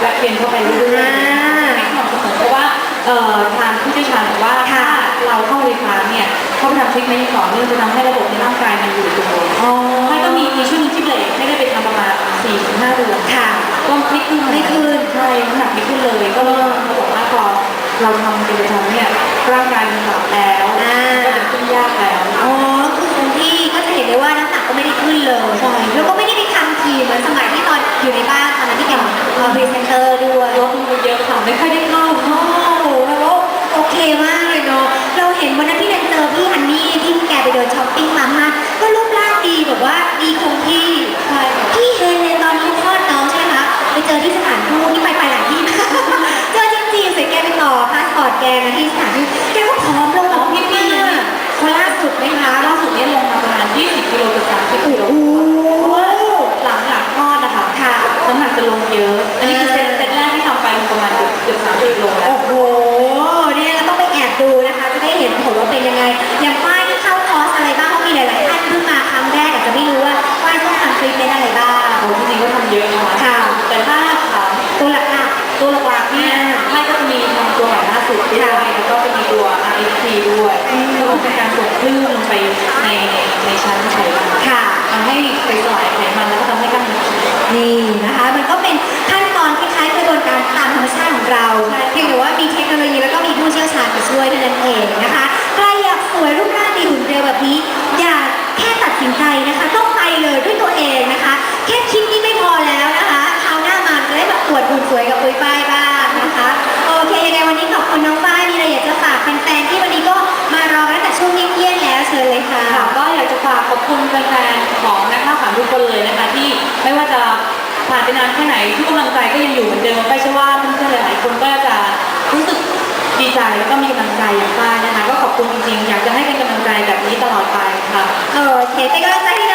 แวะแวะเวียนเข้าไปเรื่อยอ่าๆไม่สม่ำเสมอเพราะว่าเอ่อทางผู้เชี่ยวชาญบอกว่าถ้าค่ะเราเข้าไฟฟ้าเนี่ยเข้าไปทำทริคเมนต์ต่อเนื่องจะทำให้ระบบในร่างกายมันอยู่ตัวอ๋อไม่ก็มีมีช่วงหนึงที่เบรกไม่ได้ไปทำประมาณ4-5ถึง5เดือนค่ะก็ไม่ขึ้นไม่ขึ้นใช่น้ำหนักไม่ขึ้นเลย ก็เลยเขาบอกว่าพอเราทำเป็นประจำเนี่ยร่างกายมันหลับแล้วอ่าก็จะขึ้นยากแล้วอ๋อคือคงที่ก็จะเห็นได้ว่าน้ำหนักก็ไม่ได้ขึ้นเลยใช่แล้วก็ไม่ได้ไป ทีเหมือนสมัยที่ตอนอยู่ในบ้านตอนนั้นที่แกมาพรีเซนเตอร์ด้วยลดลงไปเยอะค่ะไม่ค่อยได้เข้า น้ำหนักจะลงเยอะ นั้นเองนะคะใครอยากสวยรูปร่างดีหุ่นเร็วแบบนี้ อย่าแค่ตัดสินใจนะคะ ต้องไปเลยด้วยตัวเองนะคะ แค่คิดนี่ไม่พอแล้วนะคะคราวหน้ามาจะได้มาอวดหุ่นสวยกับปุ้ยฝ้ายบ้างนะคะโอเคยังไงวันนี้ขอบคุณน้องฝ้ายมีอะไรอยากจะฝากแฟนๆที่วันนี้ก็มารอตั้งแต่ช่วงเที่ยงๆแล้วเชิญเลยค่ะค่ะก็อยากจะฝากขอบคุณแฟนๆของนักข่าวสารทุกคนเลยนะคะที่ไม่ว่าจะผ่านไปนานแค่ไหนทุกกำลังใจก็ยังอยู่เหมือนเดิมไปเชื่อว่าเพื่อนๆหลายๆคนก็จะ ใจแล้วก็มีกำลังใจอย่างฝ้ากนะคะ ก็ขอบคุณจริงๆ อยากจะให้เป็นกำลังใจแบบนี้ตลอดไปค่ะโอเคเป็นกำลังใจให้